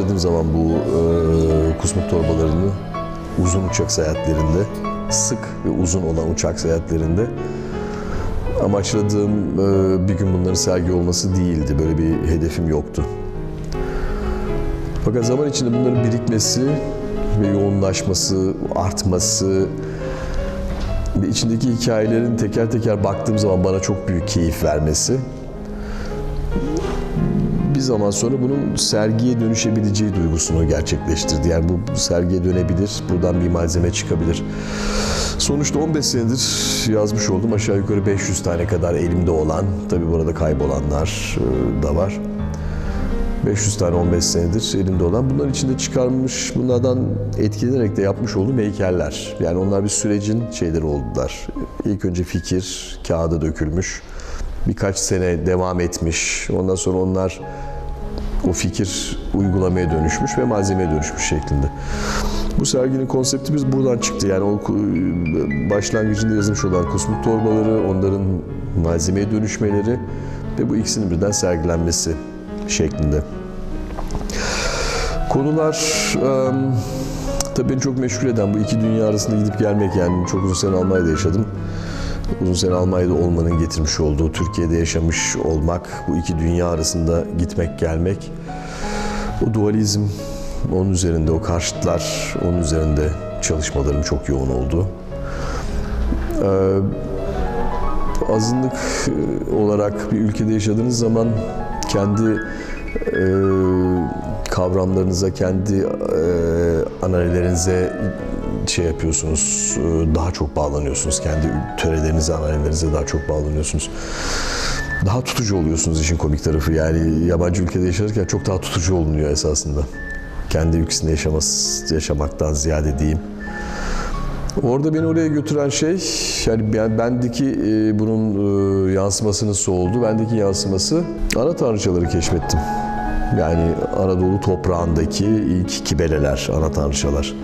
başladığım zaman bu e, kusmuk torbalarını uzun uçak seyahatlerinde, sık ve uzun olan uçak seyahatlerinde amaçladığım e, bir gün bunların sergi olması değildi. Böyle bir hedefim yoktu. Fakat zaman içinde bunların birikmesi ve yoğunlaşması, artması ve içindeki hikayelerin teker teker baktığım zaman bana çok büyük keyif vermesi bir zaman sonra bunun sergiye dönüşebileceği duygusunu gerçekleştirdi. Yani bu sergiye dönebilir, buradan bir malzeme çıkabilir. Sonuçta 15 senedir yazmış oldum. Aşağı yukarı 500 tane kadar elimde olan, tabi burada kaybolanlar e, da var. 500 tane 15 senedir elimde olan. Bunların içinde çıkarmış, bunlardan etkilenerek de yapmış olduğum heykeller. Yani onlar bir sürecin şeyleri oldular. İlk önce fikir, kağıda dökülmüş. Birkaç sene devam etmiş. Ondan sonra onlar o fikir uygulamaya dönüşmüş ve malzemeye dönüşmüş şeklinde. Bu serginin konsepti biz buradan çıktı. Yani o başlangıcında yazılmış olan kusmuk torbaları, onların malzemeye dönüşmeleri ve bu ikisinin birden sergilenmesi şeklinde. Konular em, tabii beni çok meşgul eden bu iki dünya arasında gidip gelmek yani çok uzun sene Almanya'da yaşadım. Uzun Almanya'da olmanın getirmiş olduğu Türkiye'de yaşamış olmak, bu iki dünya arasında gitmek gelmek, o dualizm onun üzerinde, o karşıtlar onun üzerinde çalışmalarım çok yoğun oldu. Ee, azınlık e, olarak bir ülkede yaşadığınız zaman kendi e, kavramlarınıza, kendi e, analilerinize şey yapıyorsunuz, e, daha çok bağlanıyorsunuz. Kendi törelerinize, analilerinize daha çok bağlanıyorsunuz. Daha tutucu oluyorsunuz işin komik tarafı. Yani yabancı ülkede yaşarken çok daha tutucu olunuyor esasında. Kendi ülkesinde yaşaması, yaşamaktan ziyade diyeyim. Orada beni oraya götüren şey, yani ben, bendeki e, bunun e, yansıması nasıl oldu? Bendeki yansıması ana tanrıçaları keşfettim. Yani Anadolu toprağındaki ilk kibeleler, ana tanrıçalar.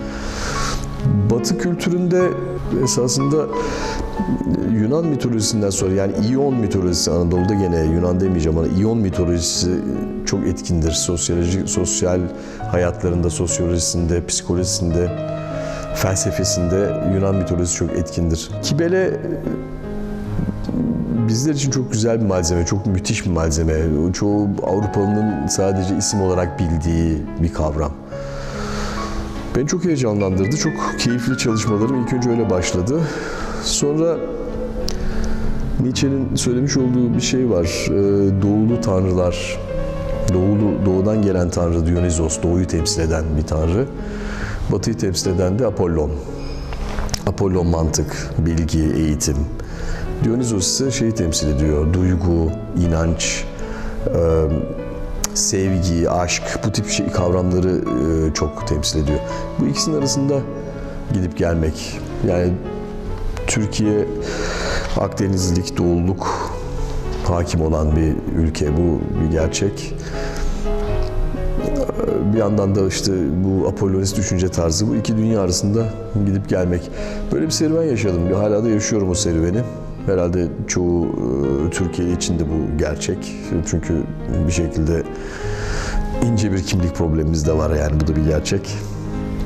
Batı kültüründe esasında Yunan mitolojisinden sonra yani İyon mitolojisi Anadolu'da gene Yunan demeyeceğim ama İyon mitolojisi çok etkindir. Sosyoloji, sosyal hayatlarında, sosyolojisinde, psikolojisinde, felsefesinde Yunan mitolojisi çok etkindir. Kibele bizler için çok güzel bir malzeme, çok müthiş bir malzeme. Çoğu Avrupalı'nın sadece isim olarak bildiği bir kavram. Beni çok heyecanlandırdı. Çok keyifli çalışmalarım ilk önce öyle başladı. Sonra Nietzsche'nin söylemiş olduğu bir şey var. Ee, Doğulu tanrılar, doğulu, doğudan gelen tanrı Dionysos, doğuyu temsil eden bir tanrı. Batıyı temsil eden de Apollon. Apollon mantık, bilgi, eğitim. Dionysos ise şeyi temsil ediyor. Duygu, inanç, e, sevgi, aşk bu tip şey, kavramları e, çok temsil ediyor. Bu ikisinin arasında gidip gelmek. Yani Türkiye Akdenizlilik, doğulluk hakim olan bir ülke. Bu bir gerçek. Bir yandan da işte bu Apollonist düşünce tarzı bu iki dünya arasında gidip gelmek. Böyle bir serüven yaşadım. Hala da yaşıyorum o serüveni. Herhalde çoğu e, Türkiye için de bu gerçek. Çünkü bir şekilde ince bir kimlik problemimiz de var yani bu da bir gerçek.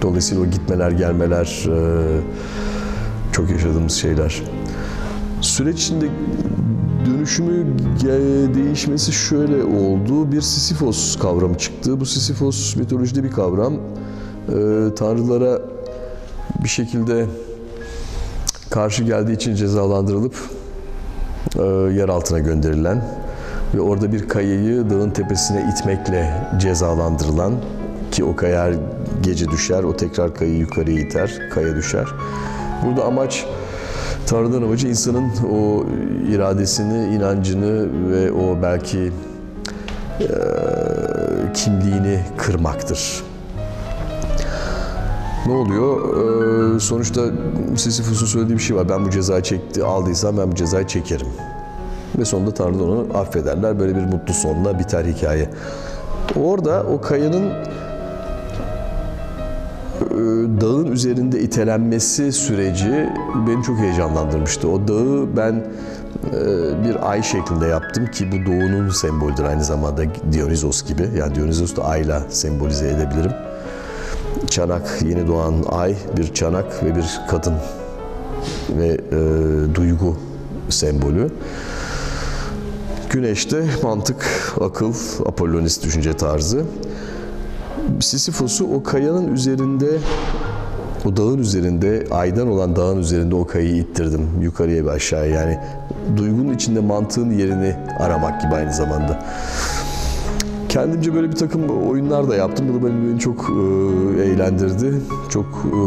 Dolayısıyla o gitmeler gelmeler e, çok yaşadığımız şeyler. Süreç içinde dönüşümü değişmesi şöyle oldu. Bir Sisyphos kavramı çıktı. Bu Sisyphos mitolojide bir kavram. Ee, tanrılara bir şekilde karşı geldiği için cezalandırılıp e, yer altına gönderilen ve orada bir kayayı dağın tepesine itmekle cezalandırılan ki o kaya her gece düşer, o tekrar kayayı yukarıya iter, kaya düşer. Burada amaç Tanrı'dan amacı insanın o iradesini, inancını ve o belki e, kimliğini kırmaktır. Ne oluyor? Ee, sonuçta Sisyphus'un söylediği bir şey var. Ben bu cezayı çekti, aldıysam ben bu cezayı çekerim. Ve sonunda Tanrı onu affederler. Böyle bir mutlu sonla biter hikaye. Orada o kayanın e, dağın üzerinde itelenmesi süreci beni çok heyecanlandırmıştı. O dağı ben e, bir ay şeklinde yaptım ki bu doğunun sembolüdür aynı zamanda Dionysos gibi. Yani Dionysos da ayla sembolize edebilirim. Çanak, yeni doğan ay, bir çanak ve bir kadın ve e, duygu sembolü. Güneşte mantık, akıl, Apollonist düşünce tarzı. Sisyphos'u o kayanın üzerinde, o dağın üzerinde, aydan olan dağın üzerinde o kayayı ittirdim yukarıya ve aşağıya. Yani duygunun içinde mantığın yerini aramak gibi aynı zamanda. Kendimce böyle bir takım oyunlar da yaptım. Bu da beni, çok e, eğlendirdi. Çok e,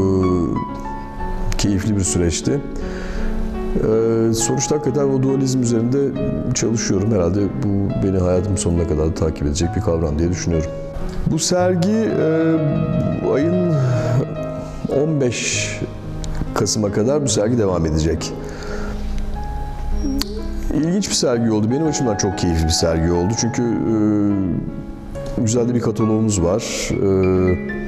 keyifli bir süreçti. Ee, sonuçta hakikaten o dualizm üzerinde çalışıyorum. Herhalde bu beni hayatım sonuna kadar da takip edecek bir kavram diye düşünüyorum. Bu sergi e, ayın 15 Kasım'a kadar bu sergi devam edecek. İlginç bir sergi oldu. Benim açımdan çok keyifli bir sergi oldu. Çünkü e, güzel de bir kataloğumuz var. E,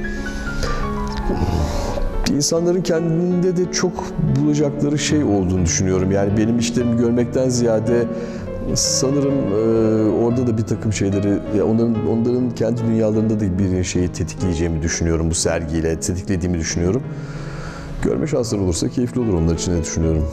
İnsanların kendinde de çok bulacakları şey olduğunu düşünüyorum. Yani benim işlerimi görmekten ziyade sanırım e, orada da bir takım şeyleri, onların onların kendi dünyalarında da bir şeyi tetikleyeceğimi düşünüyorum bu sergiyle, tetiklediğimi düşünüyorum. Görme şansları olursa keyifli olur onlar için de düşünüyorum.